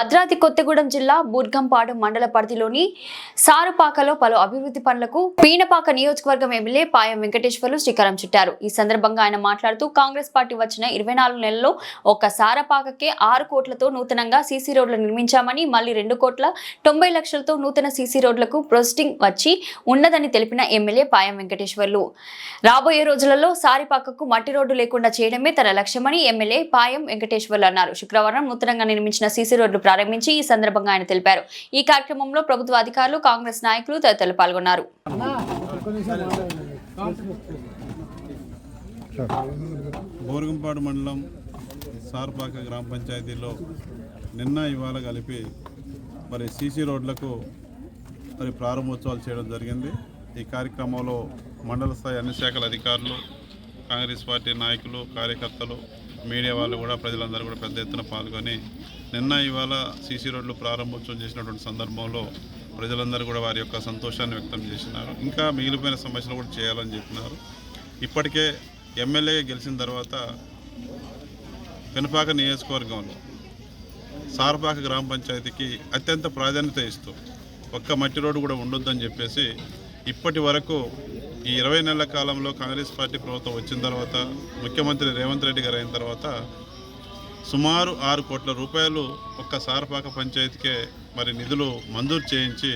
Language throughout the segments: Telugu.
భద్రాద్రి కొత్తగూడెం జిల్లా బూర్గంపాడు మండల పరిధిలోని సారుపాకలో పలు అభివృద్ధి పనులకు పీనపాక నియోజకవర్గం ఎమ్మెల్యే పాయం వెంకటేశ్వర్లు శ్రీకారం చుట్టారు. ఈ సందర్భంగా ఆయన మాట్లాడుతూ కాంగ్రెస్ పార్టీ వచ్చిన ఇరవై నాలుగు నెలల్లో ఒక్క సారపాకకే ఆరు కోట్లతో నూతనంగా సీసీ రోడ్లు నిర్మించామని మళ్ళీ రెండు కోట్ల తొంభై లక్షలతో నూతన సీసీ రోడ్లకు ప్రొసెసింగ్ వచ్చి ఉన్నదని తెలిపిన ఎమ్మెల్యే పాయం వెంకటేశ్వర్లు. రాబోయే రోజులలో సారిపాకకు మట్టి రోడ్డు లేకుండా చేయడమే తన లక్ష్యమని ఎమ్మెల్యే పాయం వెంకటేశ్వర్లు అన్నారు. శుక్రవారం నూతనంగా నిర్మించిన సీసీ రోడ్లు ప్రారంభించి ఈ సందర్భంగా ఆయన తెలిపారు. ఈ కార్యక్రమంలో ప్రభుత్వ అధికారులు కాంగ్రెస్ నాయకులు తదితరులు పాల్గొన్నారు. బోరుగంపాడు మండలం సార్పాక గ్రామ పంచాయతీలో నిన్న ఇవాళ కలిపి మరి సీసీ రోడ్లకు మరి ప్రారంభోత్సవాలు చేయడం జరిగింది. ఈ కార్యక్రమంలో మండల స్థాయి అన్ని శాఖల అధికారులు కాంగ్రెస్ పార్టీ నాయకులు కార్యకర్తలు మీడియా వాళ్ళు కూడా ప్రజలందరూ కూడా పెద్ద ఎత్తున పాల్గొని నిన్న ఇవాళ సీసీ రోడ్లు ప్రారంభోత్సవం చేసినటువంటి సందర్భంలో ప్రజలందరూ కూడా వారి యొక్క సంతోషాన్ని వ్యక్తం చేసినారు. ఇంకా మిగిలిపోయిన సమస్యలు కూడా చేయాలని చెప్పినారు. ఇప్పటికే ఎమ్మెల్యే గెలిచిన తర్వాత పెనపాక నియోజకవర్గంలో సారపాక గ్రామ పంచాయతీకి అత్యంత ప్రాధాన్యత ఇస్తూ ఒక్క మట్టి రోడ్డు కూడా ఉండొద్దని చెప్పేసి ఇప్పటి వరకు ఈ ఇరవై నెలల కాలంలో కాంగ్రెస్ పార్టీ ప్రభుత్వం వచ్చిన తర్వాత ముఖ్యమంత్రి రేవంత్ రెడ్డి గారు అయిన తర్వాత సుమారు ఆరు కోట్ల రూపాయలు ఒక్క సారపాక పంచాయతీకే మరి నిధులు మంజూరు చేయించి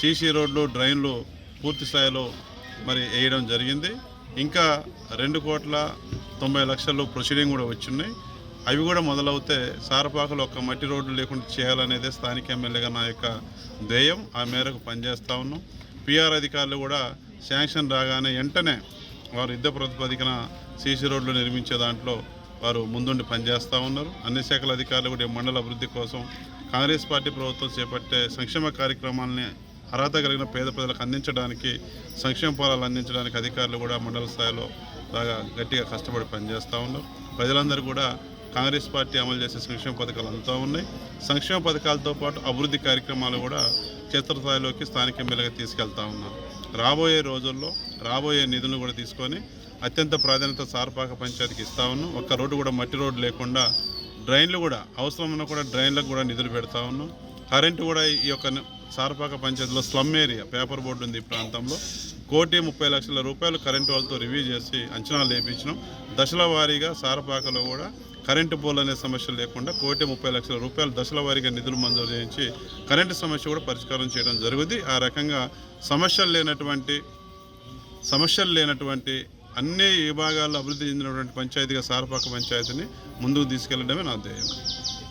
సీసీ రోడ్లు డ్రైన్లు పూర్తి స్థాయిలో మరి వేయడం జరిగింది. ఇంకా రెండు కోట్ల తొంభై లక్షలు ప్రొసీడింగ్ కూడా వచ్చినాయి. అవి కూడా మొదలవుతే సారపాకలు ఒక మట్టి రోడ్లు లేకుండా చేయాలనేదే స్థానిక ఎమ్మెల్యేగా నా యొక్క ధ్యేయం. ఆ మేరకు పనిచేస్తూ ఉన్నాం. పిఆర్ అధికారులు కూడా శాంక్షన్ రాగానే వెంటనే వారు యుద్ధ ప్రాతిపదికన సీసీ రోడ్లు నిర్మించే దాంట్లో వారు ముందుండి పనిచేస్తూ ఉన్నారు. అన్ని శాఖల అధికారులు కూడా మండల అభివృద్ధి కోసం కాంగ్రెస్ పార్టీ ప్రభుత్వం చేపట్టే సంక్షేమ కార్యక్రమాలని అర్హత కలిగిన పేద ప్రజలకు అందించడానికి సంక్షేమ ఫలాలు అందించడానికి అధికారులు కూడా మండల స్థాయిలో బాగా గట్టిగా కష్టపడి పనిచేస్తూ ఉన్నారు. ప్రజలందరూ కూడా కాంగ్రెస్ పార్టీ అమలు చేసే సంక్షేమ పథకాలు అంతా ఉన్నాయి. సంక్షేమ పథకాలతో పాటు అభివృద్ధి కార్యక్రమాలు కూడా క్షేత్రస్థాయిలోకి స్థానిక ఎమ్మెల్యేగా తీసుకెళ్తా ఉన్నాం రాబోయే రోజుల్లో రాబోయే నిధులను కూడా తీసుకొని అత్యంత ప్రాధాన్యత సార్పాక పంచాయతీకి ఇస్తా ఉన్నాం. ఒక్క రోడ్డు కూడా మట్టి రోడ్డు లేకుండా డ్రైన్లు కూడా అవసరం కూడా డ్రైన్లకు కూడా నిధులు పెడతా ఉన్నాం. కరెంటు కూడా ఈ యొక్క సారపాక పంచాయతీలో స్లమ్ ఏరియా పేపర్ బోర్డు ఉంది ఈ ప్రాంతంలో. కోటి ముప్పై లక్షల రూపాయలు కరెంటు వాళ్ళతో రివ్యూ చేసి అంచనాలు లేపించినాం దశల వారీగా సారపాకలో కూడా కరెంటు పోల్ అనే సమస్య లేకుండా కోటి ముప్పై లక్షల రూపాయలు దశల వారీగా నిధులు మంజూరు చేయించి కరెంటు సమస్య కూడా పరిష్కారం చేయడం జరుగుతుంది ఆ రకంగా సమస్యలు లేనటువంటి సమస్యలు లేనటువంటి అన్ని విభాగాల్లో అభివృద్ధి చెందినటువంటి పంచాయతీగా సారపాక పంచాయతీని ముందుకు తీసుకెళ్ళడమే నా ధ్యేయం.